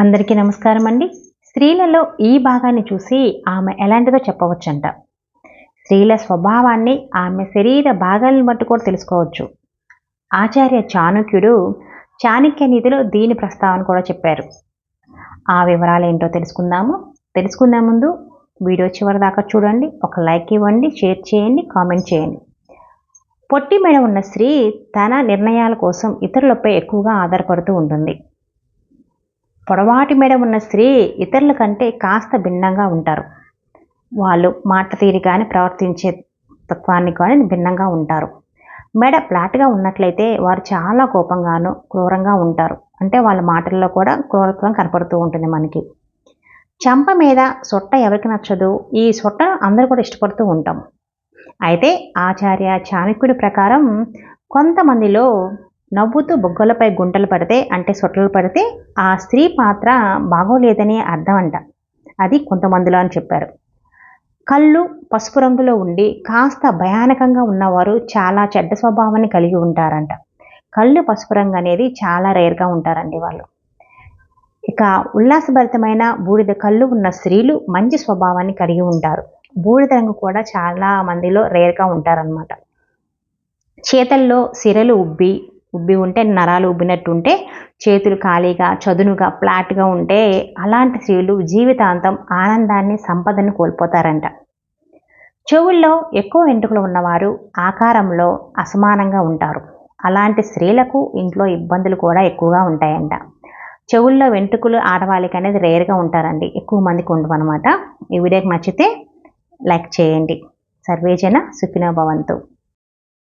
అందరికీ నమస్కారం అండి. స్త్రీలలో ఈ భాగాన్ని చూసి ఆమె ఎలాంటిదో చెప్పవచ్చంట. స్త్రీల స్వభావాన్ని ఆమె శరీర భాగాలను బట్టి కూడా తెలుసుకోవచ్చు. ఆచార్య చాణుక్యుడు చాణక్య నీతిలో దీని ప్రస్తావన కూడా చెప్పారు. ఆ వివరాలు ఏంటో తెలుసుకుందాము. తెలుసుకునే ముందు వీడియో చివరి దాకా చూడండి. ఒక లైక్ ఇవ్వండి షేర్ చేయండి కామెంట్ చేయండి. పొట్టి మెడ ఉన్న స్త్రీ తన నిర్ణయాల కోసం ఇతరులపై ఎక్కువగా ఆధారపడుతూ ఉంటుంది. పొడవాటి మెడ ఉన్న స్త్రీ ఇతరుల కంటే కాస్త భిన్నంగా ఉంటారు. వాళ్ళు మాట తీరి కానీ ప్రవర్తించే తత్వాన్ని కానీ భిన్నంగా ఉంటారు. మెడ ఫ్లాట్గా ఉన్నట్లయితే వారు చాలా కోపంగాను క్రూరంగా ఉంటారు. అంటే వాళ్ళ మాటల్లో కూడా క్రూరత్వం కనపడుతూ ఉంటుంది మనకి. చంప మీద సొట్ట ఎవరికి నచ్చదు? ఈ సొట్ట అందరూ కూడా ఇష్టపడుతూ ఉంటాం. అయితే ఆచార్య చాణక్యుడి ప్రకారం కొంతమందిలో నవ్వుతూ బొగ్గలపై గుంటలు పడితే అంటే సొట్టలు పడితే ఆ స్త్రీ పాత్ర బాగోలేదనే అర్థం అంట. అది కొంతమందిలో అని చెప్పారు. కళ్ళు పసుపు రంగులో ఉండి కాస్త భయానకంగా ఉన్నవారు చాలా చెడ్డ స్వభావాన్ని కలిగి ఉంటారంట. కళ్ళు పసుపు రంగు అనేది చాలా రేర్గా ఉంటారండి వాళ్ళు. ఇక ఉల్లాసభరితమైన బూడిద కళ్ళు ఉన్న స్త్రీలు మంచి స్వభావాన్ని కలిగి ఉంటారు. బూడిద రంగు కూడా చాలా మందిలో రేర్గా ఉంటారనమాట చేతల్లో సిరలు ఉబ్బి ఉబ్బి ఉంటే నరాలు ఉబ్బినట్టు ఉంటే చేతులు ఖాళీగా చదునుగా ఫ్లాట్గా ఉంటే అలాంటి స్త్రీలు జీవితాంతం ఆనందాన్ని సంపదను కోల్పోతారంట. చెవుల్లో ఎక్కువ వెంట్రుకలు ఉన్నవారు ఆకారంలో అసమానంగా ఉంటారు. అలాంటి స్త్రీలకు ఇంట్లో ఇబ్బందులు కూడా ఎక్కువగా ఉంటాయంట. చెవుల్లో వెంట్రుకలు ఆడవాళ్ళకి అనేది రేర్గా ఉంటారండి. ఎక్కువ మందికి ఉండవన్నమాట ఈ వీడియోకి నచ్చితే లైక్ చేయండి. సర్వేజన సుఖినోభవంతు